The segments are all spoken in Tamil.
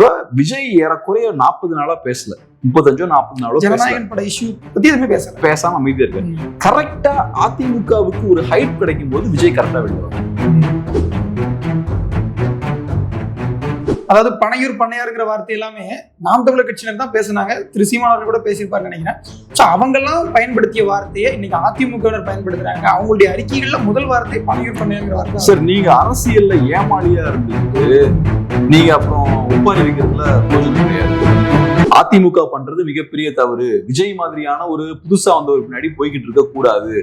இப்ப விஜய் ஏறக்குறைய நாற்பது நாளா பேசல. முப்பத்தஞ்சோ நாற்பது நாளோ ஜனநாயகன் பட இஷ்யூ பத்தி எதுவுமே பேசல. பேசாம அமைதியா இருக்காரு கரெக்டா அதிமுகவுக்கு ஒரு ஹைட் கிடைக்கும் போது விஜய் கரெக்டா வெளியே அதாவது பனையூர் பண்ணையாருங்கிற வார்த்தை எல்லாமே நாம் தமிழர் கட்சியினர் தான் பேசுனாங்க. திரு சீமான் அவர்கள் கூட பேசியிருப்பாரு நினைக்கிறேன். ஸோ அவங்கெல்லாம் பயன்படுத்திய வார்த்தையை இன்னைக்கு அதிமுகவினர் பயன்படுத்துறாங்க. அவங்களுடைய அறிக்கைகள்ல முதல் வார்த்தை பனையூர் பண்ணையாருங்கிற வார்த்தை சார் நீங்க அரசியல்ல ஏமாளியா இருந்துட்டு நீங்க அப்புறம் ஒப்பாரி வைக்கிறதுல கொஞ்சம் கிடையாது அதிமுக பண்றது மிகப்பெரிய தவறு. விஜய் மாதிரியான ஒரு புதுசா வந்தவர் பின்னாடி போய்கிட்டு இருக்க கூடாது.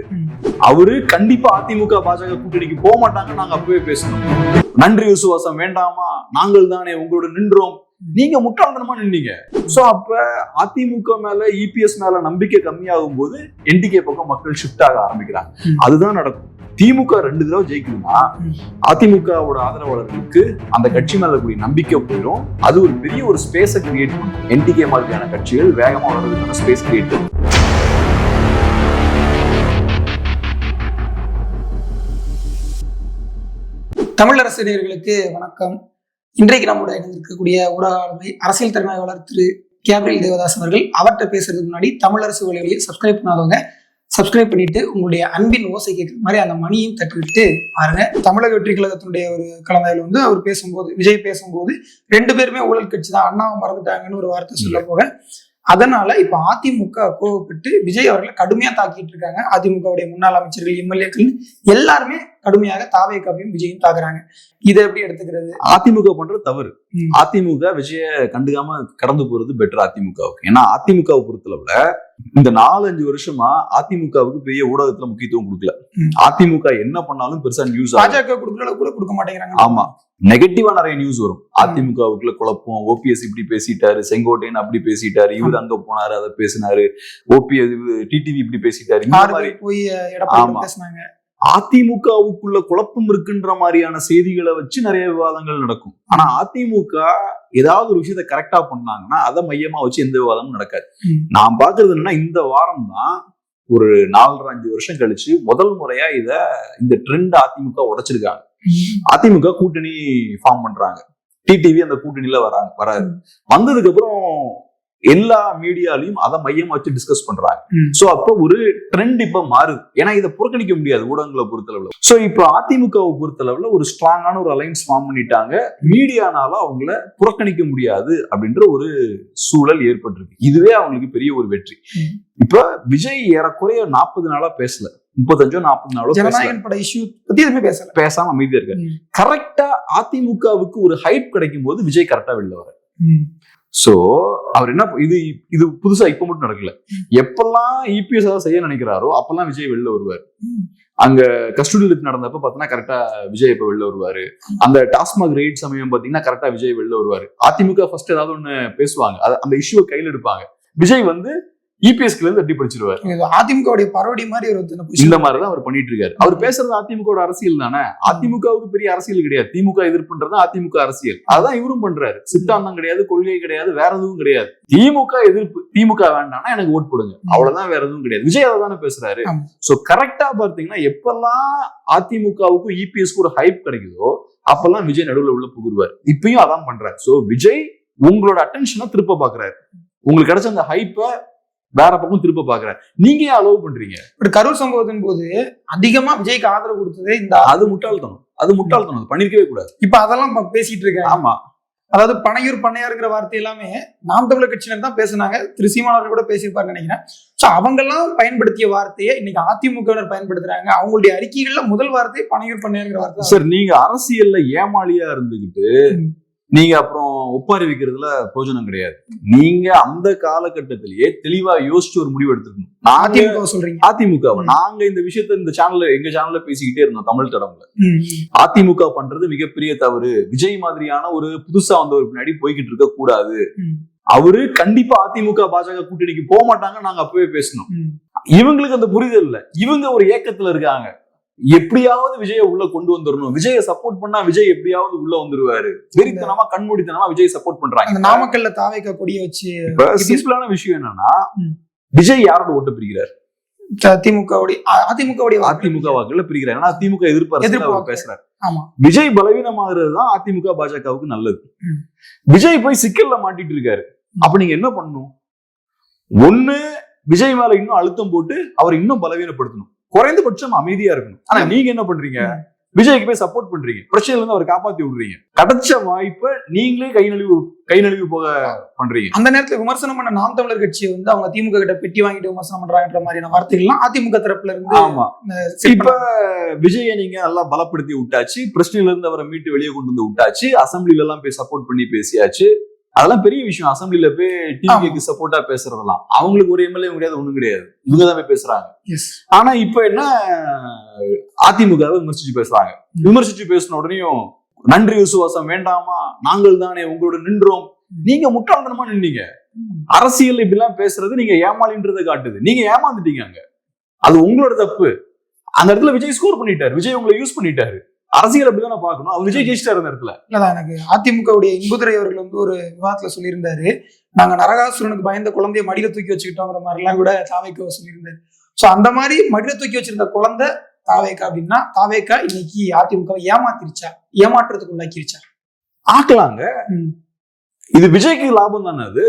அவரு கண்டிப்பா அதிமுக பாஜக கூட்டணிக்கு போக மாட்டாங்க நாங்க அப்பவே பேசணும். நன்றி விசுவாசம் வேண்டாமா? நாங்கள் தானே உங்களோட நின்றோம். நீங்க முட்டாள்தனமா நின்னீங்க. சோ அப்ப அதிமுக மேல இபிஎஸ் மேல நம்பிக்கை கம்மியாகும் போது என்டிகே பக்கம் மக்கள் ஷிஃப்ட் ஆக ஆரம்பிக்கிறாங்க. அதுதான் நடக்கும். திமுக ரெண்டு தடவை ஜெயிக்கணும்னா அதிமுகவோட ஆதரவாளர்களுக்கு அந்த கட்சி மேல கூடிய நம்பிக்கை போயிடும். அது ஒரு பெரிய ஒரு ஸ்பேஸை கிரியேட் பண்ணும். என்டிகே மாதிரியான கட்சிகள் வேகமா வர்றதுக்கான ஸ்பேஸ் கிரியேட் பண்ணும். தமிழரசு வணக்கம். இன்றைக்கு நம்முடைய இணைந்திருக்கக்கூடிய ஊடகமை அரசியல் திறனாய்வாளர் திரு கேப்ரியல் தேவதாஸ் அவர்கள் அவர்கிட்ட பேசுறதுக்கு முன்னாடி தமிழரசு வலைவலியை சப்ஸ்கிரைப் பண்ணாதவங்க சப்ஸ்கிரைப் பண்ணிட்டு உங்களுடைய அன்பின் ஓசை கேட்குற மாதிரி அந்த மணியும் தட்டிவிட்டு பாருங்க. தமிழக வெற்றி கழகத்தினுடைய ஒரு கலந்தாய்வில் வந்து அவர் பேசும்போது விஜய் பேசும்போது ரெண்டு பேருமே ஊழல் கட்சி தான். அண்ணாவை மறந்துட்டாங்கன்னு ஒரு வார்த்தை சொல்ல போக. அதனால இப்ப அதிமுக கோவப்பட்டு விஜய் அவர்களை கடுமையா தாக்கிட்டு இருக்காங்க. அதிமுகவுடைய முன்னாள் அமைச்சர்கள் எம்எல்ஏக்கள் எல்லாருமே கடுமையாக தாவேக்காவையும் விஜயும் தாக்குறாங்க. இதை எப்படி எடுத்துக்கிறது? அதிமுக பண்றது தவறு. அதிமுக விஜய கண்டுக்காம கடந்து போறது பெட்டர் அதிமுகவுக்கு. ஏன்னா அதிமுகவை பொறுத்தளவுல இந்த நாலஞ்சு வருஷமா அதிமுகவுக்கு பெரிய ஊடகத்துல முக்கியத்துவம் கொடுக்கல. அதிமுக என்ன பண்ணாலும் பெருசா நியூஸ் பாஜக அளவுக்கு கூட கொடுக்க மாட்டேங்கிறாங்க. ஆமா. நெகட்டிவா நிறைய நியூஸ் வரும். அதிமுகவுக்குள்ள குழப்பம். ஓபிஎஸ் இப்படி பேசிட்டாரு. செங்கோட்டையன் அப்படி பேசிட்டாரு. இவர் அங்க போனாரு அதை பேசினாரு. ஓபிஎஸ் டிடிவி இப்படி பேசிட்டாரு. ஆமா. அதிமுகவுக்குள்ள குழப்பம் இருக்குன்ற மாதிரியான செய்திகளை வச்சு நிறைய விவாதங்கள் நடக்கும். ஆனா அதிமுக ஏதாவது ஒரு விஷயத்த கரெக்டா பண்ணாங்கன்னா அதை மையமா வச்சு எந்த விவாதமும் நடக்காது. நான் பாக்குறது என்னன்னா இந்த வாரம் தான் ஒரு நாலரை அஞ்சு வருஷம் கழிச்சு முதல் முறையா இத இந்த ட்ரெண்ட் அதிமுக உடைச்சிருக்காங்க. அதிமுக கூட்டணி ஃபார்ம் பண்றாங்க. டிடிவி அந்த கூட்டணியில வராங்க வராது. வந்ததுக்கு அப்புறம் எல்லா மீடியாலையும் அதை மையமா வச்சு டிஸ்கஸ் பண்றாங்க. சோ அப்ப ஒரு ட்ரெண்ட் இப்ப மாறுது. ஏன்னா இதை புறக்கணிக்க முடியாது ஊடகங்களை பொறுத்தளவுல. சோ இப்ப அதிமுகவை பொறுத்தளவுல ஒரு ஸ்ட்ராங்கான ஒரு அலைன்ஸ் ஃபார்ம் பண்ணிட்டாங்க. மீடியானால அவங்கள புறக்கணிக்க முடியாது அப்படின்ற ஒரு சூழல் ஏற்பட்டிருக்கு. இதுவே அவங்களுக்கு பெரிய ஒரு வெற்றி. இப்ப விஜய் ஏறக்குறைய நாற்பது நாளா பேசல. முப்பத்தஞ்சோ நாற்பது நாளோ ஜனநாயகன் பட இஷ்யூ பத்தி எதுவுமே பேசல. பேசாம அமைதியா இருக்காரு. கரெக்டா அதிமுகவுக்கு ஒரு ஹைப் கிடைக்கும் போது விஜய் கரெக்டா வெளில வர. சோ அவர் என்ன இது இது புதுசா இப்ப மட்டும் நடக்கல. எப்பெல்லாம் இபிஎஸ் ஏதாவது செய்ய நினைக்கிறாரோ அப்பெல்லாம் விஜய் வெளில வருவார். அங்க கஸ்டடியில் நடந்தப்ப பாத்தீங்கன்னா கரெக்டா விஜய் இப்ப வெளில வருவாரு. அந்த டாஸ்மாக் ரேட் சமயம் பாத்தீங்கன்னா கரெக்டா விஜய் வெளில வருவாரு. அதிமுக ஃபர்ஸ்ட் ஏதாவது ஒண்ணு பேசுவாங்க. அந்த இஷ்யூவை கையில எடுப்பாங்க. விஜய் வந்து இபிஎஸ்ல இருந்து தட்டி படிச்சிருவாரு. அதிமுகவுடைய பரோடி மாதிரி ஒரு இந்த மாதிரிதான் அவர் பண்ணிட்டு இருக்காரு அவர் பேசுறது அதிமுக அரசியல் தானே? அதிமுகவுக்கு பெரிய அரசியல் கிடையாது. திமுக எதிர்ப்புன்றது அதிமுக அரசியல். அதான் இவரும் பண்றாரு. சித்தாந்தம் கிடையாது கொள்கை கிடையாது வேற எதுவும் கிடையாது. திமுக எதிர்ப்பு திமுக வேண்டாம்னா எனக்கு ஓட் போடுங்க. அவ்வளவுதான் வேற எதுவும் கிடையாது. விஜய் அதை தானே பேசுறாரு. சோ கரெக்டா பார்த்தீங்கன்னா எப்பெல்லாம் அதிமுகவுக்கும் இபிஎஸ்க்கு ஒரு ஹைப் கிடைக்குதோ அப்பெல்லாம் விஜய் நடுவுல உள்ள புகுருவார். இப்பயும் அதான் பண்றாரு. சோ விஜய் உங்களோட அட்டென்ஷனை திருப்ப பாக்குறாரு. உங்களுக்கு கிடைச்ச அந்த ஹைப்பை வேற பக்கம் திருப்ப பாக்குறாரு நீங்க ஏன் அலோவ் பண்றீங்க? ஒரு கரூர் சம்பவத்தின் போது அதிகமா விஜய்க்கு ஆதரவு கொடுத்தது இந்த அது முட்டாள்தனம். அது முட்டாள்தனம். அது பண்ணிருக்கவே கூடாது. இப்ப அதெல்லாம் பேசிட்டு இருக்காங்க ஆமா. அதாவது பனையூர் பண்ணையாருங்கிற வார்த்தை எல்லாமே நாம் தமிழர் கட்சியினர் தான் பேசுனாங்க. திரு சீமான் அவர்கள் கூட பேசியிருப்பாரு நினைக்கிறேன். ஸோ அவங்கெல்லாம் பயன்படுத்திய வார்த்தையை இன்னைக்கு அதிமுகவினர் பயன்படுத்துறாங்க. அவங்களுடைய அறிக்கைகள்ல முதல் வார்த்தை பனையூர் பண்ணையாருங்கிற வார்த்தை. சார் நீங்க அரசியல்ல ஏமாளியா இருந்துகிட்டு. நீங்க அப்புறம் ஒப்பாரி வைக்கிறதுல பிரயோஜனம் கிடையாது. நீங்க அந்த காலகட்டத்திலேயே தெளிவா யோசிச்சு ஒரு முடிவு எடுத்துக்கணும். நாங்க அதிமுக சொல்றீங்க. அதிமுக ம். நாங்க இந்த விஷயத்த இந்த சேனல்ல எங்க சேனல்ல பேசிக்கிட்டே இருந்தோம் தமிழ் தடம்ல. அதிமுக பண்றது மிகப்பெரிய தவறு. விஜய் மாதிரியான ஒரு புதுசா வந்தவர் பின்னாடி போய்கிட்டு இருக்க கூடாது. அவரு கண்டிப்பா அதிமுக பாஜக கூட்டணிக்கு போக மாட்டாங்க நாங்க அப்பவே பேசணும். இவங்களுக்கு அந்த புரிதல் இல்ல. இவங்க ஒரு ஏக்கத்துல இருக்காங்க. எப்படியாவது விஜய உள்ள கொண்டு வந்துடணும் விஜய சப்போர்ட் பண்ணா விஜய் எப்படியாவது உள்ள வந்துருவாரு. வெறித்தனமா கண்மூடித்தனமா விஜய் சப்போர்ட் பண்றாங்க. நாமக்கல்ல தாவைக்க கொடிய வச்சு சிம்பிளான விஷயம் என்னன்னா. விஜய் யாரோட ஓட்டு பிரிக்கிறார்? திமுகவுடைய அதிமுகவுடைய அதிமுக வாக்குல பிரிக்கிறாங்க ஏன்னா திமுக எதிர்ப்பு எதிர்ப்பு. பேசுறாரு. ஆமா. விஜய் பலவீனமாகிறது தான் அதிமுக பாஜகவுக்கு நல்லது. விஜய் போய் சிக்கல்ல மாட்டிட்டு இருக்காரு. அப்ப நீங்க என்ன பண்ணணும்? ஒண்ணு விஜய் மேல இன்னும் அழுத்தம் போட்டு அவர் இன்னும் பலவீனப்படுத்தணும். குறைந்தபட்சம் அமைதியா இருக்கணும். ஆனா நீங்க என்ன பண்றீங்க. விஜய்க்கு போய் சப்போர்ட் பண்றீங்க. பிரச்சனையில இருந்து அவர் காப்பாத்தி விடுறீங்க. கிடைச்ச வாய்ப்பை நீங்களே கை நழுவி கை நழுவி போக பண்றீங்க. அந்த நேரத்துல விமர்சனம் பண்ண நாம் தமிழர் கட்சியை வந்து அவங்க திமுக கிட்ட பெட்டி வாங்கிட்டு விமர்சனம் பண்றாங்கன்ற மாதிரியான வார்த்தைகள்லாம் அதிமுக தரப்புல இருந்து ஆமா. இப்ப விஜயை நீங்க நல்லா பலப்படுத்தி விட்டாச்சு. பிரச்சனையில இருந்து அவரை மீட்டு வெளியே கொண்டு வந்து விட்டாச்சு. அசம்பிளில எல்லாம் போய் சப்போர்ட் பண்ணி பேசியாச்சு. அதெல்லாம் பெரிய விஷயம். அசம்பிளில போய் டிவிக்கு சப்போர்ட்டா பேசுறதெல்லாம். அவங்களுக்கு ஒரு எம்எல்ஏ கிடையாது ஒண்ணும் கிடையாது. இவங்க தான் போய் பேசுறாங்க. ஆனா இப்ப என்ன அதிமுக விமர்சிச்சு பேசுறாங்க. விமர்சிச்சு பேசின உடனேயும் நன்றி விசுவாசம் வேண்டாமா? நாங்கள் தானே உங்களோட நின்றோம். நீங்க முட்டாள்தனமா நின்னீங்க. அரசியல் இப்படிலாம் பேசுறது நீங்க ஏமாளின்றதை காட்டுது. நீங்க ஏமாந்துட்டீங்க அங்க. அது உங்களோட தப்பு. அந்த இடத்துல விஜய் ஸ்கோர் பண்ணிட்டாரு. விஜய் உங்களை யூஸ் பண்ணிட்டாரு. அரசியல் அப்படிதானே பார்க்கணும்? அவர் விஜய் ஜெயிச்சிட்டாரு அந்த இடத்துல. இல்லதான் எனக்கு அதிமுகவுடைய இன்புதுரை அவர்கள் வந்து ஒரு விவாதத்துல சொல்லியிருந்தாரு. நாங்க நரகாசுரனுக்கு பயந்த குழந்தைய மடியில தூக்கி வச்சுக்கிட்டோங்கிற மாதிரி எல்லாம் கூட தாவேக்கா சொல்லியிருந்தாரு. சோ அந்த மாதிரி மடியில தூக்கி வச்சிருந்த குழந்தை தாவேக்கா அப்படின்னா தாவேக்கா இன்னைக்கு அதிமுக ஏமாத்திருச்சா? ஏமாற்றத்துக்கு உள்ளாக்கிருச்சா? ஆக்கலாங்க. இது விஜய்க்கு லாபம் தானே அது?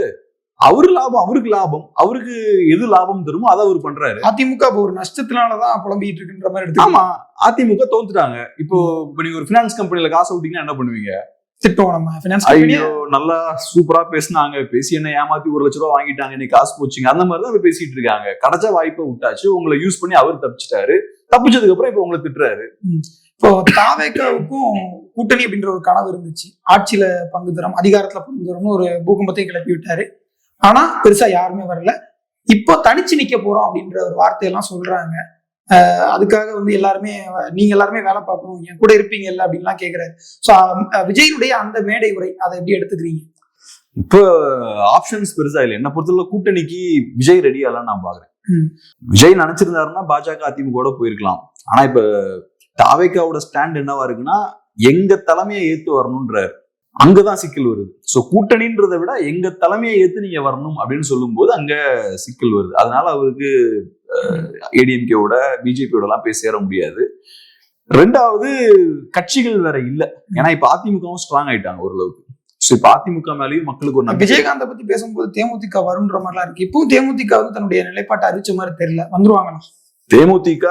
அவரு லாபம் அவருக்கு லாபம் அவருக்கு எது லாபம் தருமோ அதை அவர் பண்றாரு. அதிமுக இப்போ ஒரு நஷ்டத்தினாலதான் புலம்பிட்டு இருக்குன்ற மாதிரி எடுத்து ஆமா அதிமுக தோத்துட்டாங்க. இப்போ இப்ப நீங்க ஒரு பினான்ஸ் கம்பெனில காசு விட்டீங்கன்னா என்ன பண்ணுவீங்க? திட்டம் நம்ம. பினான்ஸ் ஐயோ நல்லா சூப்பரா பேசுனாங்க. பேசி என்ன ஏமாத்தி ஒரு லட்ச ரூபா வாங்கிட்டாங்க. இன்னைக்கு காசு போச்சுங்க. அந்த மாதிரி தான் பேசிட்டு இருக்காங்க. கிடைச்ச வாய்ப்பை விட்டாச்சு. உங்களை யூஸ் பண்ணி அவர் தப்பிச்சிட்டாரு. தப்பிச்சதுக்கு அப்புறம் இப்ப உங்களை திட்டுறாரு. இப்போ தாவேக்காவுக்கும் கூட்டணி அப்படின்ற ஒரு கனவு இருந்துச்சு. ஆட்சியில பங்கு தரம் அதிகாரத்துல பங்கு தரம்னு ஒரு பூகம்பத்தையும் கிளப்பி விட்டாரு ஆனா பெருசா யாருமே வரல. இப்போ தனிச்சு நிக்க போறோம் அப்படின்ற ஒரு வார்த்தையெல்லாம் சொல்றாங்க. அதுக்காக வந்து எல்லாருமே நீங்க எல்லாருமே வேலை பார்க்கணும் என் கூட இருப்பீங்க இல்ல அப்படின்லாம் கேக்குறாரு. சோ விஜயனுடைய அந்த மேடை உரை அதை எப்படி எடுத்துக்கிறீங்க? இப்போ ஆப்ஷன்ஸ் பெருசா இல்லை. என்ன பொறுத்தவரை கூட்டணிக்கு விஜய் ரெடி ஆகலாம் நான் பாக்குறேன். விஜய் நினைச்சிருந்தாருன்னா பாஜக அதிமுக போயிருக்கலாம். ஆனா இப்ப தாவேக்காவோட ஸ்டாண்ட் என்னவா இருக்குன்னா எங்க தலைமையை ஏத்து வரணும்ன்றாரு. அங்கதான் சிக்கல் வருது. சோ கூட்டணின்றதை விட எங்க தலைமையை ஏத்து நீங்க வரணும் அப்படின்னு சொல்லும்போது அங்க சிக்கல் வருது. அதனால அவருக்கு ஏடிஎம்கேவோட பிஜேபியோட எல்லாம் போய் சேர முடியாது. ரெண்டாவது கட்சிகள் வேற இல்ல. ஏன்னா இப்ப அதிமுகவும் ஸ்ட்ராங் ஆயிட்டாங்க ஓரளவுக்கு. சோ இப்ப அதிமுக மேலயும் மக்களுக்கு ஒரு விஜயகாந்தை பத்தி பேசும்போது தேமுதிக வரும்ன்ற மாதிரிலாம் இருக்கு. இப்போ தேமுதிக வந்து தன்னுடைய நிலைப்பாட்டை அறிவிச்ச மாதிரி தெரியல. வந்துருவாங்களா? தேமுதிக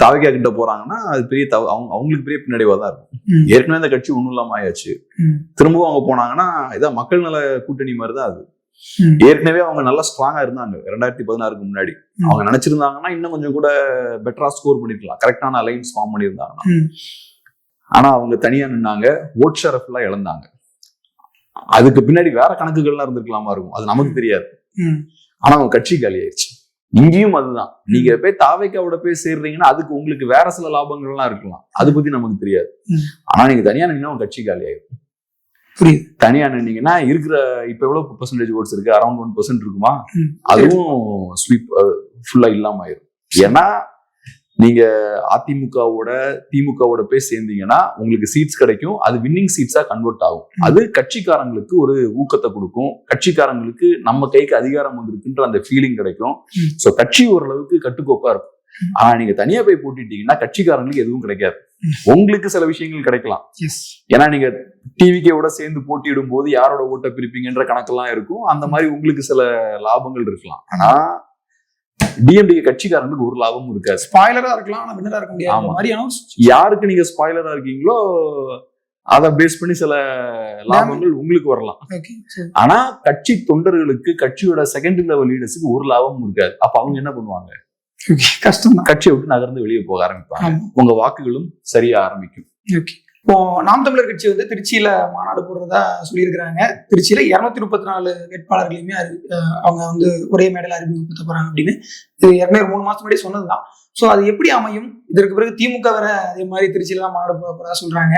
தாவகா கிட்ட போறாங்கன்னா அது பெரிய தவ அவங்க அவங்களுக்கு பெரிய பின்னடைவா தான் இருக்கும். ஏற்கனவே அந்த கட்சி ஒண்ணும் இல்லாம ஆயாச்சு. திரும்பவும் அவங்க போனாங்கன்னா இதான் மக்கள் நல கூட்டணி மாதிரி தான் அது. ஏற்கனவே அவங்க நல்லா ஸ்ட்ராங்கா இருந்தாங்க ரெண்டாயிரத்தி பதினாறுக்கு முன்னாடி. அவங்க நினைச்சிருந்தாங்கன்னா இன்னும் கொஞ்சம் கூட பெட்டரா ஸ்கோர் பண்ணிருக்கலாம் கரெக்டான அலைன்ஸ் ஃபார்ம் பண்ணியிருந்தாங்கன்னா. ஆனா அவங்க தனியா நின்னாங்க ஓட் ஷேர் ஃபுல்லா இழந்தாங்க அதுக்கு பின்னாடி வேற கணக்குகள்லாம் இருந்திருக்கலாமா இருக்கும் அது நமக்கு தெரியாது. ஆனா அவங்க கட்சி காலி ஆயிடுச்சு இங்கேயும் அதுதான். நீங்க போய் தாவைக்காவோட போய் சேர்றீங்கன்னா அதுக்கு உங்களுக்கு வேற சில லாபங்கள்லாம் இருக்கலாம். அது பத்தி நமக்கு தெரியாது. ஆனா நீங்க தனியா நின்னா கட்சி காலி ஆயிடும் புரியுது. தனியா நின்னீங்கன்னா இருக்கிற இப்ப எவ்வளவு பெர்சன்டேஜ் ஓட்ஸ் இருக்கு? அரௌண்ட் ஒன் பர்சன்ட் இருக்குமா. அதுவும் ஸ்வீப் ஃபுல்லா இல்லாம ஆயிரும். ஏன்னா நீங்க அதிமுகவோட திமுகவோட போய் சேர்ந்தீங்கன்னா உங்களுக்கு சீட்ஸ் கிடைக்கும். அது வின்னிங் சீட்ஸா கன்வெர்ட் ஆகும். அது கட்சிக்காரங்களுக்கு ஒரு ஊக்கத்தை கொடுக்கும். கட்சிக்காரங்களுக்கு நம்ம கைக்கு அதிகாரம் வந்திருக்குன்ற அந்த ஃபீலிங் கிடைக்கும். சோ கட்சி ஓரளவுக்கு கட்டுக்கோப்பா இருக்கும். ஆனா நீங்க தனியா போய் போட்டிட்டீங்கன்னா கட்சிக்காரங்களுக்கு எதுவும் கிடைக்காது. உங்களுக்கு சில விஷயங்கள் கிடைக்கலாம். ஏன்னா நீங்க டிவிக்கோட சேர்ந்து போட்டியிடும் போது யாரோட ஓட்டை பிரிப்பீங்கன்ற கணக்கெல்லாம் இருக்கும். அந்த மாதிரி உங்களுக்கு சில லாபங்கள் இருக்கலாம். ஆனா டிஎம்டிகே கட்சிக்காரங்களுக்கு ஒரு லாபமும் இருக்காது. ஸ்பாய்லரா இருக்கலாம் ஆனா வின்னரா இருக்க முடியாது. மாதிரி யாருக்கு நீங்க ஸ்பாய்லரா இருக்கீங்களோ அதை பேஸ் பண்ணி சில லாபங்கள் உங்களுக்கு வரலாம். ஆனா கட்சி தொண்டர்களுக்கு கட்சியோட செகண்டரி லெவல் லீடர்ஸுக்கு ஒரு லாபமும் இருக்காது. அப்ப அவங்க என்ன பண்ணுவாங்க? கஷ்டம் கட்சியை விட்டு நகர்ந்து வெளியே போக ஆரம்பிப்பாங்க. உங்க வாக்குகளும் சரியா ஆரம்பிக்கும். இப்போ நாம் தமிழர் கட்சி வந்து திருச்சியில மாநாடு போடுறதா சொல்லியிருக்கிறாங்க. திருச்சியில இருநூத்தி முப்பத்தி நாலு வேட்பாளர்களையுமே அவங்க வந்து ஒரே மேடையில் அறிமுகப்படுத்த போறாங்க அப்படின்னு இது இரநூறு மூணு மாசம் முன்னாடி சொன்னதுதான். ஸோ அது எப்படி அமையும்? இதற்கு பிறகு திமுக வேற அதே மாதிரி திருச்சியில தான் மாநாடு போட போறதா சொல்றாங்க.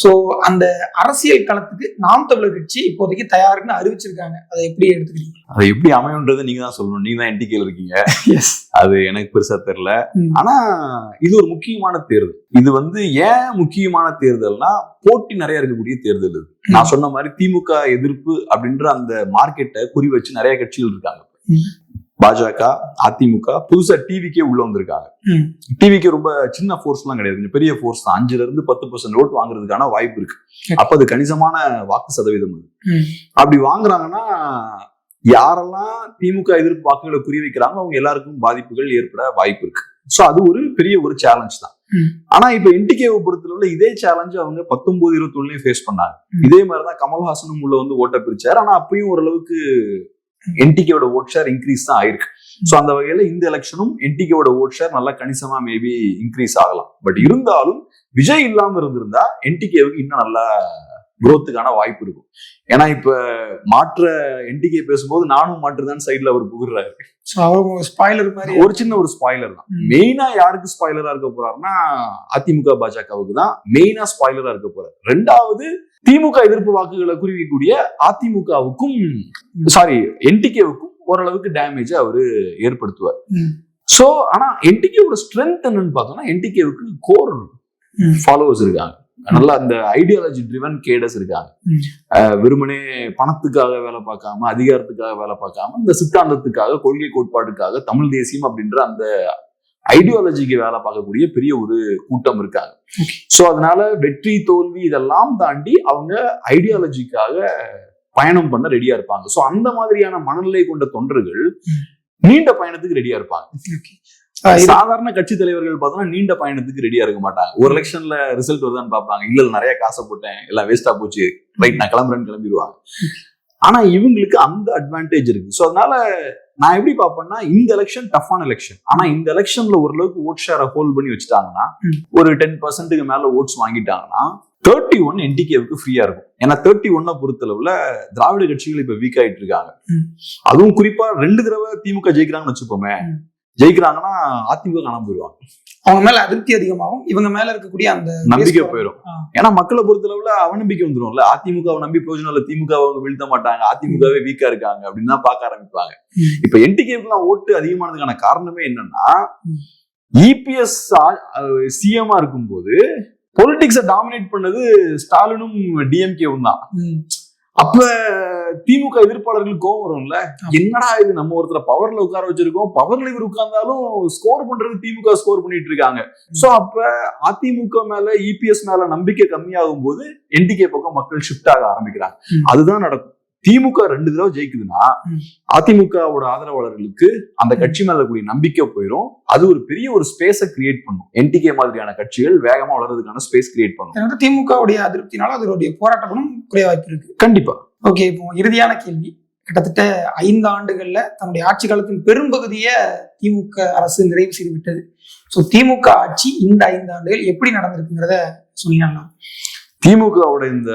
ஸோ அந்த அரசியல் களத்துக்கு நாம் தமிழர் கட்சி இப்போதைக்கு தயாருன்னு அறிவிச்சிருக்காங்க. அதை எப்படி எடுத்துக்கிறீங்க? அதை எப்படி அமையும்ன்றதை நீங்க தான் சொல்லணும். நீங்க தான் என்டிகேல இருக்கீங்க. எஸ் அது எனக்கு பெருசா தெரியல. ஆனா இது ஒரு முக்கியமான தேர்தல். இது வந்து ஏன் முக்கியமான தேர்தல்னா போட்டி நிறைய இருக்கக்கூடிய தேர்தல் இது. நான் சொன்ன மாதிரி திமுக எதிர்ப்பு அப்படின்ற அந்த மார்க்கெட்டை குறி வச்சு நிறைய கட்சிகள் இருக்காங்க. பாஜக அதிமுக புதுசா டிவிக்கே உள்ள வந்திருக்காங்க. டிவிக்கு ரொம்ப சின்ன ஃபோர்ஸ் எல்லாம் கிடையாது கொஞ்சம் பெரிய ஃபோர்ஸ் தான் அஞ்சுல இருந்து பத்து பர்சன்ட் ஓட் வாங்குறதுக்கான வாய்ப்பு இருக்கு. அப்ப அது கணிசமான வாக்கு சதவீதம் அது. அப்படி வாங்குறாங்கன்னா யாரெல்லாம் திமுக எதிர்ப்பு வாக்குகளை குறி வைக்கிறாங்க அவங்க எல்லாருக்கும் பாதிப்புகள் ஏற்பட வாய்ப்பு இருக்கு சோ அது ஒரு பெரிய ஒரு சேலஞ்ச் தான். ஆனா இப்ப என்டிகேவை பொறுத்தளவுல இதே சேலஞ்ச் அவங்க பத்தொன்பது இருபத்தொன்னுலயும் ஃபேஸ் பண்ணாங்க. இதே மாதிரிதான் கமல்ஹாசனும் உள்ள வந்து ஓட்ட பிரிச்சார் ஆனா அப்பயும் ஓரளவுக்கு என்டிகேவோட ஓட் ஷேர் இன்க்ரீஸ் தான் ஆயிருக்கு. சோ அந்த வகையில இந்த எலெக்ஷனும் என்டிகேவோட ஓட் ஷேர் நல்லா கணிசமா மேபி இன்க்ரீஸ் ஆகலாம். பட் இருந்தாலும் விஜய் இல்லாம இருந்திருந்தா என்டிகேவுக்கு இன்னும் நல்லா குரோத்துக்கான வாய்ப்பு இருக்கும். ஏன்னா இப்ப மாற்ற என்டிகே பேசும்போது நானும் மாற்றுதான் சைட்ல அவர் புகுறாரு. ஸோ அவங்க ஸ்பாய்லர் மாதிரி ஒரு சின்ன ஒரு ஸ்பாய்லர் தான். மெயினா யாருக்கு ஸ்பாய்லரா இருக்க போறாருன்னா அதிமுக பாஜகவுக்கு தான் மெயினா ஸ்பாய்லரா இருக்க போறாரு. ரெண்டாவது திமுக எதிர்ப்பு வாக்குகளை குறிவிக்கக்கூடிய அதிமுகவுக்கும் சாரி என்டிகேவுக்கும் ஓரளவுக்கு டேமேஜ் அவரு ஏற்படுத்துவார். ம். சோ ஆனா என்டிகேவோட ஸ்ட்ரென்த் என்னன்னு பார்த்தோம்னா என்டிகேவுக்கு கோர். ஃபாலோவர்ஸ் இருக்காங்க. நல்லா அந்த ஐடியாலஜி ட்ரிவன் கேடஸ் இருக்காங்க வெறுமனே பணத்துக்காக வேலை பார்க்காம அதிகாரத்துக்காக வேலை பார்க்காம இந்த சித்தாந்தத்துக்காக கொள்கை கோட்பாட்டுக்காக தமிழ் தேசியம் அப்படின்ற அந்த ஐடியாலஜிக்கு வேலை பார்க்கக்கூடிய பெரிய ஒரு கூட்டம் இருக்காங்க. சோ அதனால வெற்றி தோல்வி இதெல்லாம் தாண்டி அவங்க ஐடியாலஜிக்காக பயணம் பண்ண ரெடியா இருப்பாங்க. சோ அந்த மாதிரியான மனநிலை கொண்ட தொண்டர்கள். நீண்ட பயணத்துக்கு ரெடியா இருப்பாங்க. சாதாரண கட்சி தலைவர்கள் பார்த்தோம்னா நீண்ட பயணத்துக்கு ரெடியா இருக்க மாட்டாங்க. ஒரு எலெக்ஷன்ல ரிசல்ட் வருதான்னு பார்ப்பாங்க. இல்ல நிறைய காசை போட்டேன். எல்லாம் வேஸ்டா போச்சு. ரைட் நான் கிளம்புறேன்னு கிளம்பிடுவாங்க. ஆனா இவங்களுக்கு அந்த அட்வான்டேஜ் இருக்கு. சோ அதனால நான் எப்படி பார்ப்பேன்னா இந்த எலெக்ஷன் டஃப்பான எலெக்ஷன் ஆனா இந்த எலெக்ஷன்ல ஓரளவுக்கு ஓட் ஷேரை ஹோல்ட் பண்ணி வச்சுட்டாங்கன்னா. ஒரு டென் பர்சன்ட்டுக்கு மேல ஓட்ஸ் வாங்கிட்டாங்கன்னா தேர்ட்டி ஒன் என்டிகேவுக்கு ஃப்ரீயா இருக்கும் ஏன்னா தேர்ட்டி ஒன்னை பொறுத்தளவுல திராவிட கட்சிகள் இப்ப வீக் ஆயிட்டு இருக்காங்க. அதுவும் குறிப்பா ரெண்டு தடவை திமுக ஜெயிக்கிறாங்கன்னு வச்சுப்போமே. ஜெயிக்கிறாங்கன்னா அதிமுக காணாம போயிடுவாங்க அவங்க மேல அதிருப்தி அதிகமாகும் இவங்க மேல இருக்கக்கூடிய அந்த நம்பிக்கை போயிடும். ஏன்னா மக்களை பொறுத்தளவுல அவநம்பிக்கை வந்துரும்ல அதிமுகவை நம்பி பிரயோஜனம் இல்ல திமுக அவங்க வீழ்த்த மாட்டாங்க அதிமுகவே வீக்கா இருக்காங்க அப்படின்னு தான் பார்க்க ஆரம்பிப்பாங்க. இப்ப என்டிகேக்குலாம் ஓட்டு அதிகமானதுக்கான காரணமே என்னன்னா. இபிஎஸ் சிஎம்மா இருக்கும்போது பொலிட்டிக்ஸை டாமினேட் பண்ணது ஸ்டாலினும் டிஎம்கேவும் தான். அப்ப திமுக எதிர்ப்பாளர்களுக்கு கோவம் வரும்ல? என்னடா இது? நம்ம ஒருத்தர பவர்ல உட்கார வச்சிருக்கோம். பவர்ல இவர் உட்கார்ந்தாலும் ஸ்கோர் பண்றது திமுக ஸ்கோர் பண்ணிட்டு இருக்காங்க. சோ அப்ப அதிமுக மேல இபிஎஸ் மேல நம்பிக்கை கம்மியாகும் போது என்டிகே பக்கம் மக்கள் ஷிஃப்ட் ஆக ஆரம்பிக்கிறாங்க. அதுதான் நடக்கும். திமுக ரெண்டு தடவை ஜெயிக்குதுன்னா. அதிமுகவோட ஆதரவாளர்களுக்கு அந்த கட்சி மேல கூடிய நம்பிக்கை போயிடும் அது ஒரு பெரிய ஒரு ஸ்பேஸை கிரியேட் பண்ணும். என்டிகே மாதிரியான கட்சிகள் வேகமா வளர்றதுக்கான ஸ்பேஸ் கிரியேட் பண்ணும். திமுகவுடைய அதிருப்தினால அதனுடைய போராட்ட குணம் குறைய வாய்ப்பு இருக்கு. கண்டிப்பா. ஓகே இப்போ இறுதியான கேள்வி. கிட்டத்தட்ட ஐந்து ஆண்டுகள்ல தன்னுடைய ஆட்சி காலத்தின் பெரும்பகுதியை திமுக அரசு நிறைவு செய்து விட்டது. ஸோ திமுக ஆட்சி இந்த ஐந்து ஆண்டுகள் எப்படி நடந்திருக்குங்கிறத சொன்னீங்கன்னா திமுகவோட இந்த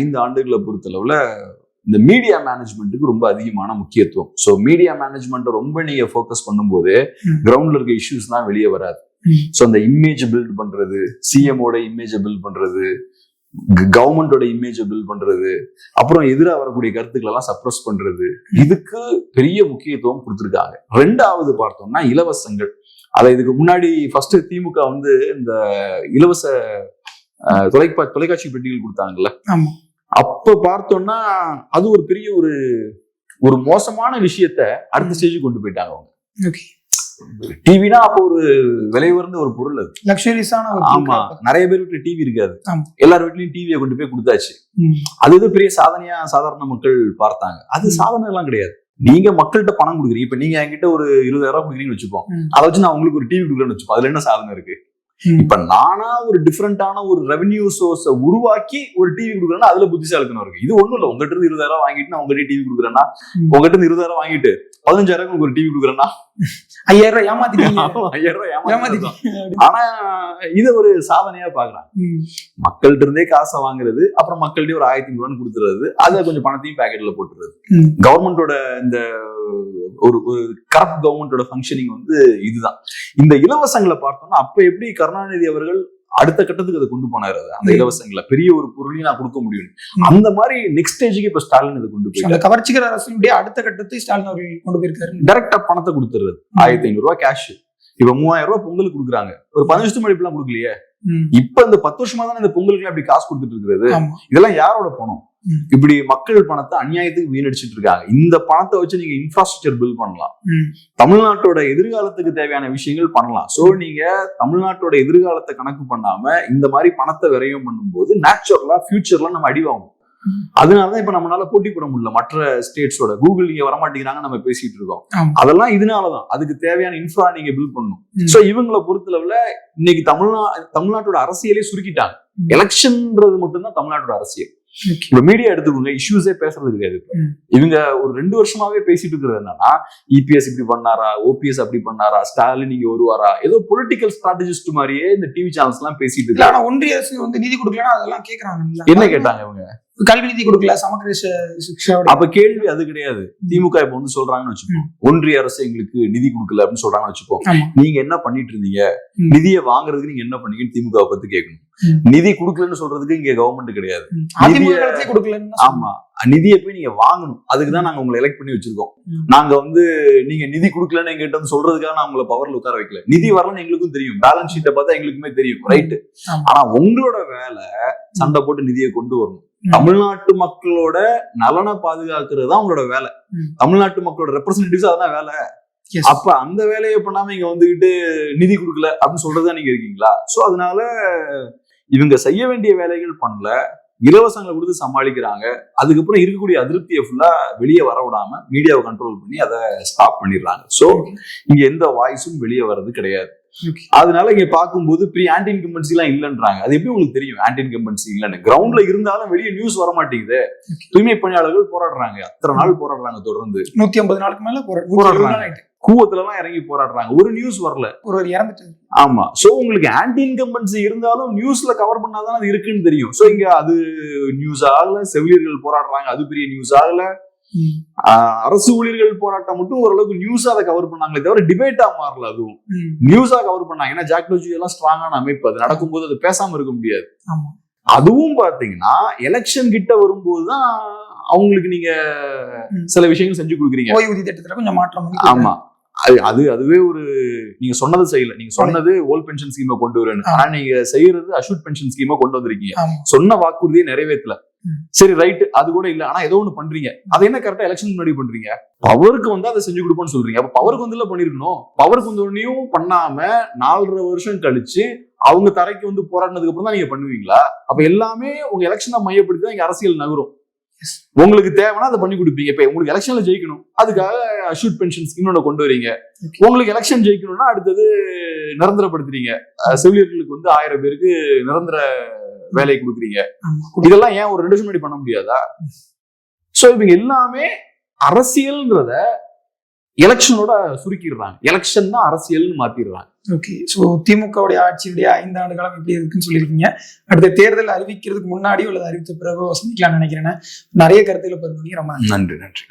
ஐந்து ஆண்டுகளை பொறுத்தளவுல இந்த மீடியா மேனேஜ்மெண்ட்டுக்கு ரொம்ப அதிகமான முக்கியத்துவம். ஸோ மீடியா மேனேஜ்மெண்ட்டை ரொம்ப நீங்க ஃபோக்கஸ் பண்ணும்போது. கிரவுண்ட்ல இருக்க இஷ்யூஸ்லாம் வெளியே வராது. ஸோ அந்த இமேஜ் பில்ட் பண்றது சிஎமோட இமேஜை பில்ட் பண்றது கவர்மெண்டோட இமேஜை பில்ட் பண்றது அப்புறம் எதிராக வரக்கூடிய கருத்துக்களை எல்லாம் சப்ரஸ் பண்றது இதுக்கு பெரிய முக்கியத்துவம் கொடுத்துருக்காங்க. ரெண்டாவது பார்த்தோம்னா இலவசங்கள். அதை இதுக்கு முன்னாடி ஃபர்ஸ்ட் திமுக வந்து இந்த இலவச தொலைப்பா தொலைக்காட்சி பெட்டிகள் கொடுத்தாங்கல்ல? ஆமா. அப்ப பார்த்தோம்னா அது ஒரு பெரிய ஒரு ஒரு மோசமான விஷயத்த அடுத்த ஸ்டேஜுக்கு கொண்டு போயிட்டாங்க அவங்க. டிவினா அப்போ ஒரு விலை உயர்ந்த ஒரு பொருள் அது. லக்ஸுரியஸான ஆமா. நிறைய பேர் வீட்டுல டிவி இருக்காது. எல்லார் வீட்லயும் டிவியை கொண்டு போய் கொடுத்தாச்சு. அது இது பெரிய சாதனையா சாதாரண மக்கள் பார்த்தாங்க. அது. சாதனை எல்லாம் கிடையாது. நீங்க மக்கள்கிட்ட பணம் கொடுக்குறீங்க. இப்ப நீங்க என்கிட்ட ஒரு இருபதாயிரம் ரூபாய் கொடுக்குறீங்கன்னு வச்சுப்போம். அதை வச்சு நான் உங்களுக்கு ஒரு டிவி கொடுக்குறேன்னு வச்சுப்போம். அதுல என்ன சாதனை இருக்கு. இப்ப நானா ஒரு டிஃப்ரெண்டான ஒரு ரெவென்யூ சோர்ஸ உருவாக்கி ஒரு டிவி கொடுக்குறேன்னா அதுல புத்திசாலித்தனம் இருக்கு. இது ஒண்ணும் இல்ல. உங்ககிட்ட இருந்து இருபதாயிரம் வாங்கிட்டு நான் உங்ககிட்ட டிவி கொடுக்குறேன்னா. உங்ககிட்ட இருந்து இருபதாயிரம் வாங்கிட்டு பதினஞ்சாயிரம் உங்களுக்கு ஒரு டிவி கொடுக்குறேன்னா? ஐயாயிரம் ரூபாய் ஏமாத்திட்டீங்க. ஐயாயிரம் ரூபாய் ஏமாத்திட்டு ஏமாத்திட்டீங்க. ஆனா இத ஒரு சாதனையா பாக்குறாங்க. மக்கள்கிட்ட இருந்தே காசை வாங்குறது அப்புறம் மக்கள்கிட்ட ஒரு ஆயிரத்தி ரூபான்னு கொடுத்துறது அதை கொஞ்சம் பணத்தையும் பேக்கெட்ல போட்டுறது. கவர்மெண்டோட இந்த ஒரு ஒரு கரப்ட் கவர்மெண்டோட ஃபங்க்ஷனிங் வந்து இதுதான். இந்த இலவசங்களை பார்த்தோம்னா அப்ப எப்படி கருணாநிதி அவர்கள் அடுத்த கட்டத்துக்கு அதை கொண்டு போனாரு அந்த. இலவசங்களை பெரிய ஒரு பொருளையும் நான் கொடுக்க முடியும். அந்த மாதிரி நெக்ஸ்ட் ஸ்டேஜுக்கு இப்ப ஸ்டாலின் இதை கொண்டு போயிட்டாரு. கவர்ச்சிகர அரசினுடைய அடுத்த கட்டத்தை ஸ்டாலின் அவர்கள் கொண்டு போயிருக்காரு. டைரக்டா பணத்தை கொடுத்துறது ஆயிரத்தி ஐநூறு ரூபாய் கேஷ் இப்ப மூவாயிரம் ரூபாய் பொங்கலுக்கு கொடுக்குறாங்க. ஒரு பதினஞ்சு வருஷம் எல்லாம் கொடுக்கலையே. இப்ப இந்த பத்து வருஷமா தான் இந்த பொங்கலுக்கு அப்படி காசு கொடுத்துட்டு இருக்கிறது. இதெல்லாம் யாரோட பணம். இப்படி மக்கள் பணத்தை அநியாயத்துக்கு வீணடிச்சிட்டு இருக்காங்க இந்த பணத்தை வச்சு நீங்க இன்ஃப்ராஸ்ட்ரக்சர் பில்ட் பண்ணலாம். தமிழ்நாட்டோட எதிர்காலத்துக்கு தேவையான விஷயங்கள் பண்ணலாம் சோ நீங்க தமிழ்நாட்டோட எதிர்காலத்தை கணக்கு பண்ணாம இந்த மாதிரி பணத்தை விரயம் பண்ணும்போது நேச்சுரலா ஃபியூச்சர்ல நம்ம அடிவாகும். அதனாலதான் இப்ப நம்மளால போட்டி போட முடியல மற்ற ஸ்டேட்ஸோட கூகுள் நீங்க வரமாட்டேங்கிறாங்க நம்ம பேசிட்டு இருக்கோம். அதெல்லாம் இதனாலதான் அதுக்கு தேவையான இன்ஃப்ரா நீங்க பில்ட் பண்ணணும் ம். சோ இவங்களை பொறுத்தளவுல இன்னைக்கு தமிழ்நா தமிழ்நாட்டோட அரசியலே சுருக்கிட்டாங்க. எலெக்ஷன்ன்றது மட்டும்தான் தமிழ்நாட்டோட அரசியல். இப்ப மீடியா எடுத்துக்கோங்க இஷ்யூஸே பேசுறது கிடையாது. இவங்க ஒரு ரெண்டு வருஷமாவே பேசிட்டு இருக்கிறது என்னன்னா இபிஎஸ் இப்படி பண்ணாரா ஓபிஎஸ் அப்படி பண்ணாரா ஸ்டாலின் இங்க வருவாரா ஏதோ பொலிட்டிக்கல் ஸ்ட்ராட்டஜிஸ்ட் மாதிரியே இந்த டிவி சேனல்ஸ் எல்லாம் பேசிட்டு இருக்காங்க. ஆனா ஒன்றிய அரசு வந்து நிதி கொடுக்கலன்னா அதெல்லாம் கேக்குறாங்க என்ன கேட்டாங்க இவங்க? கல்வி நிதி கொடுக்கல சமக்கிர சிக்ஷாவோட அப்ப கேள்வி அது கிடையாது. திமுக இப்ப வந்து சொல்றாங்கன்னு வச்சுப்போம். ஒன்றிய அரசு எங்களுக்கு நிதி கொடுக்கல அப்படின்னு சொல்றாங்கன்னு வச்சுப்போம். நீங்க என்ன பண்ணிட்டு இருந்தீங்க. நிதியை வாங்குறதுக்கு நீங்க என்ன பண்ணீங்கன்னு திமுக பத்தி கேட்கணும். நிதி கொடுக்கலன்னு சொல்றதுக்கு இங்க கவர்மெண்ட் கிடையாது. ஆமா. நிதியை போய் நீங்க வாங்கணும். அதுக்கு தான் நாங்க உங்களை எலெக்ட் பண்ணி வச்சிருக்கோம். நாங்க வந்து நீங்க நிதி கொடுக்கலன்னு எங்கிட்ட வந்து சொல்றதுக்காக நான் உங்களை பவர்ல உட்கார வைக்கல. நிதி வரலன்னு எங்களுக்கும் தெரியும். பேலன்ஸ் ஷீட்டை பார்த்தா எங்களுக்குமே தெரியும். ரைட் ஆமா. ஆனா உங்களோட வேலை சண்டை போட்டு நிதியை கொண்டு வரணும். தமிழ்நாட்டு மக்களோட நலனை பாதுகாக்கிறது தான் உங்களோட வேலை. தமிழ்நாட்டு மக்களோட ரெப்ரசன்டேட்டிவ்ஸ் அதான் வேலை. அப்ப அந்த வேலையை பண்ணாம இங்க வந்துகிட்டு நிதி கொடுக்கல அப்படின்னு சொல்றதுதான் நீங்க இருக்கீங்களா? சோ அதனால இவங்க செய்ய வேண்டிய வேலைகள் பண்ணல. இலவசங்களை கொடுத்து சமாளிக்கிறாங்க. அதுக்கப்புறம் இருக்கக்கூடிய அதிருப்தியை ஃபுல்லா வெளியே வர விடாம மீடியாவை கண்ட்ரோல் பண்ணி அதை ஸ்டாப் பண்ணிடுறாங்க. சோ இங்க எந்த வாய்ஸும் வெளியே வர்றது கிடையாது. அதனால இங்க பார்க்கும்போது ப்ரீ ஆன்டி இன்கம்பன்சி எல்லாம் இல்லைன்றாங்க. அது எப்படி உங்களுக்கு தெரியும்? ஆன்டி இன்கம்பன்சி இல்லைன்னு கிரவுண்ட்ல இருந்தாலும் வெளியே நியூஸ் வர மாட்டேங்குது. தூய்மை பணியாளர்கள் போராடுறாங்க. அத்தனை நாள் போராடுறாங்க தொடர்ந்து. நூத்தி ஐம்பது நாளுக்கு மேல போராடுறாங்க. கூவத்துல எல்லாம் இறங்கி போராடுறாங்க. ஒரு நியூஸ் வரல. ஒருவர் இறந்துட்டாரு ஆமா. சோ உங்களுக்கு ஆன்டி இன்கம்பன்சி இருந்தாலும் நியூஸ்ல கவர் பண்ணாதான் அது இருக்குன்னு தெரியும். சோ இங்க அது நியூஸ் ஆகல. செவிலியர்கள் போராடுறாங்க. அது பெரிய நியூஸ் ஆகல. அரசு ஊழியர்கள் போராட்டம் மட்டும் ஓரளவுக்கு நியூஸா அதை கவர் பண்ணாங்களே தவிர டிபேட்டா மாறல அதுவும். நியூஸா கவர் பண்ணாங்க. ஏன்னா ஜாக்டோஜி எல்லாம் ஸ்ட்ராங்கான அமைப்பு. அது நடக்கும்போது அது பேசாம இருக்க முடியாது. அதுவும் பாத்தீங்கன்னா எலெக்ஷன் கிட்ட வரும்போதுதான் அவங்களுக்கு நீங்க. சில விஷயங்கள் செஞ்சு கொடுக்குறீங்க. ஓய்வூதிய திட்டத்துல கொஞ்சம் மாற்றம் ஆமா. அது அது அதுவே ஒரு நீங்க சொன்னது செய்யல. நீங்க சொன்னது ஓல்ட் பென்ஷன் ஸ்கீமை கொண்டு வரேன்னு. ஆனா நீங்க செய்யறது அஷூட் பென்ஷன் ஸ்கீமை கொண்டு வந்திருக்கீங்க. சொன்ன வாக்குறுதியை நிறைவேற்றல. சரி ரைட் அது கூட இல்ல. ஆனா ஏதோ ஒண்ணு பண்றீங்க. அது என்ன கரெக்டா எலெக்ஷன் முன்னாடி பண்றீங்க? பவருக்கு வந்து அதை செஞ்சு கொடுப்போம்னு சொல்றீங்க. அப்ப பவருக்கு வந்து பண்ணிருக்கணும். பவருக்கு வந்தோடனையும் பண்ணாம நாலரை வருஷம் கழிச்சு அவங்க தரைக்கு வந்து போராடினதுக்கு அப்புறம் தான் நீங்க பண்ணுவீங்களா? அப்ப எல்லாமே உங்க எலெக்ஷனை மையப்படுத்தி தான் இங்க அரசியல் நகரும். உங்களுக்கு தேவைன்னா அதை பண்ணி கொடுப்பீங்க. இப்ப உங்களுக்கு எலெக்ஷன்ல ஜெயிக்கணும். அதுக்காக அஷூட் பென்ஷன் ஸ்கீம் ஒண்ணு கொண்டு வரீங்க. உங்களுக்கு எலெக்ஷன் ஜெயிக்கணும்னா அடுத்தது நிரந்தரப்படுத்துறீங்க. செவிலியர்களுக்கு வந்து ஆயிரம் பேருக்கு நிரந்தர வேலை கொடுக்குறீங்க. இதெல்லாம் ஏன் ஒரு ரெண்டு வருஷம் முன்னாடி பண்ண முடியாதா? சோ இவங்க எல்லாமே அரசியல்ன்றத எலெக்ஷனோட சுருக்கிடுறாங்க. எலெக்ஷன் தான் அரசியல்னு மாத்திடுறாங்க. ஓகே ஸோ திமுகவுடைய ஆட்சியுடைய ஐந்து ஆண்டு காலம் எப்படி இருக்குன்னு சொல்லியிருக்கீங்க. அடுத்த தேர்தல் அறிவிக்கிறதுக்கு முன்னாடியோ அல்லது அறிவித்த பிறகோ சந்திக்கலாம்னு நினைக்கிறேன். நிறைய பதிவு பண்ணி ரொம்ப. நன்றி நன்றி.